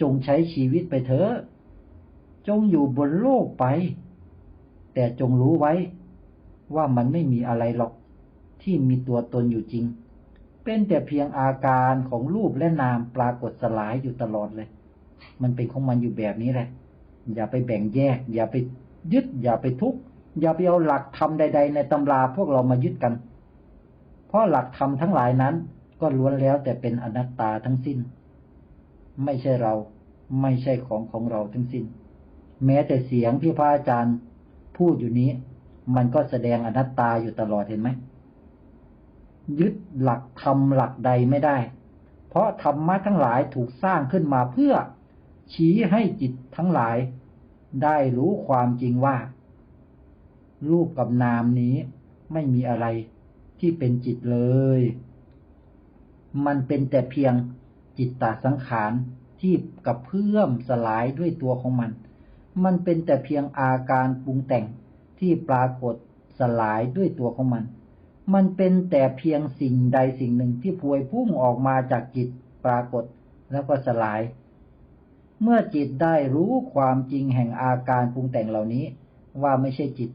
จงใช้ชีวิตไปเถอะ จงอยู่บนโลกไป แต่จงรู้ไว้ ว่ามันไม่มีอะไรหรอก ที่มีตัวตนอยู่จริง เป็นแต่เพียงอาการของรูปและนามปรากฏสลายอยู่ตลอดเลย มันเป็นของมันอยู่แบบนี้แหละ อย่าไปแบ่งแยก อย่าไปยึด อย่าไปทุกข์ อย่าไปเอาหลักธรรมใด ๆ ในตำราพวกเรามายึดกัน เพราะหลักธรรมทั้งหลายนั้น ก็ล้วนแล้วแต่เป็นอนัตตาทั้งสิ้น ไม่ใช่เรา ไม่ใช่ของของเราทั้งสิ้น แม้แต่เสียงที่พระอาจารย์พูดอยู่นี้ มันก็แสดงอนัตตาอยู่ตลอดเห็นไหมยึดหลักธรรมหลักใดไม่ได้ เพราะธรรมะทั้งหลายถูกสร้างขึ้นมาเพื่อ ชี้ให้จิตทั้งหลาย ได้รู้ความจริงว่า รูปกับนามนี้ไม่มีอะไรที่เป็นจิตเลย มันเป็นแต่เพียง จิตตสังขารที่กับเพื่อมสลายด้วยตัวของมัน มันเป็นแต่เพียงอาการปรุงแต่งที่ปรากฏสลายด้วยตัวของมัน มันเป็นแต่เพียงสิ่งใดสิ่งหนึ่งที่พวยพุ่งออกมาจากจิตปรากฏแล้วก็สลาย เมื่อจิตได้รู้ความจริงแห่งอาการปรุงแต่งเหล่านี้ ว่าไม่ใช่จิต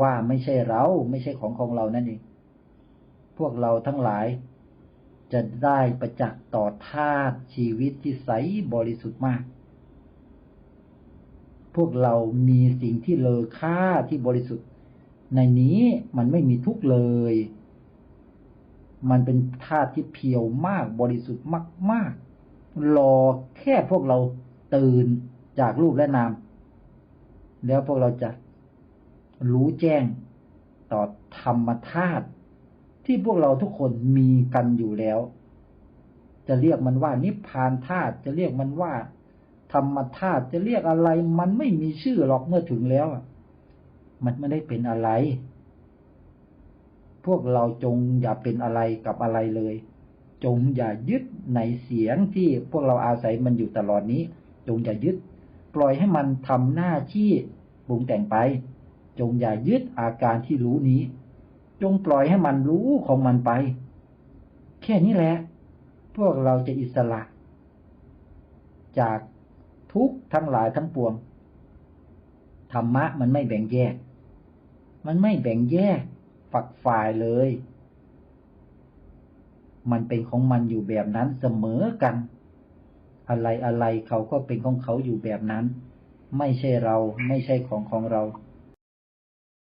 ว่าไม่ใช่เราไม่ใช่ของของเรานั่นเอง พวกเราทั้งหลาย จะได้ประจักษ์ต่อธาตุชีวิตที่ใสบริสุทธิ์มาก พวกเรามีสิ่งที่เลอค่าที่บริสุทธิ์ ในนี้มันไม่มีทุกเลย มันเป็นธาตุที่เพียวมากบริสุทธิ์มาก ๆ รอแค่พวกเราตื่นจากรูปและนาม แล้วพวกเราจะรู้แจ้งต่อธรรมธาตุ ที่พวกเราทุกคนมีกันอยู่แล้ว จะเรียกมันว่านิพพานธาตุจะเรียกมันว่า ธรรมธาตุจะเรียกอะไร มันไม่มีชื่อหรอกเมื่อถึงแล้วมันไม่ได้เป็นอะไร พวกเราจงอย่าเป็นอะไรกับอะไรเลย จงอย่ายึดในเสียงที่พวกเราอาศัยมันอยู่ตลอดนี้ จงอย่ายึด ปล่อยให้มันทำหน้าที่ปรุงแต่งไป จงอย่ายึดอาการที่รู้นี้ จงปล่อยให้มันรู้ของมันไป แค่นี้แหละ พวกเราจะอิสระ จากทุกทั้งหลายทั้งปวง ธรรมะมันไม่แบ่งแยก มันไม่แบ่งแยก ฝักฝ่ายเลย มันเป็นของมันอยู่แบบนั้นเสมอกัน อะไรอะไรเขาก็เป็นของเขาอยู่แบบนั้น ไม่ใช่เราไม่ใช่ของของเรา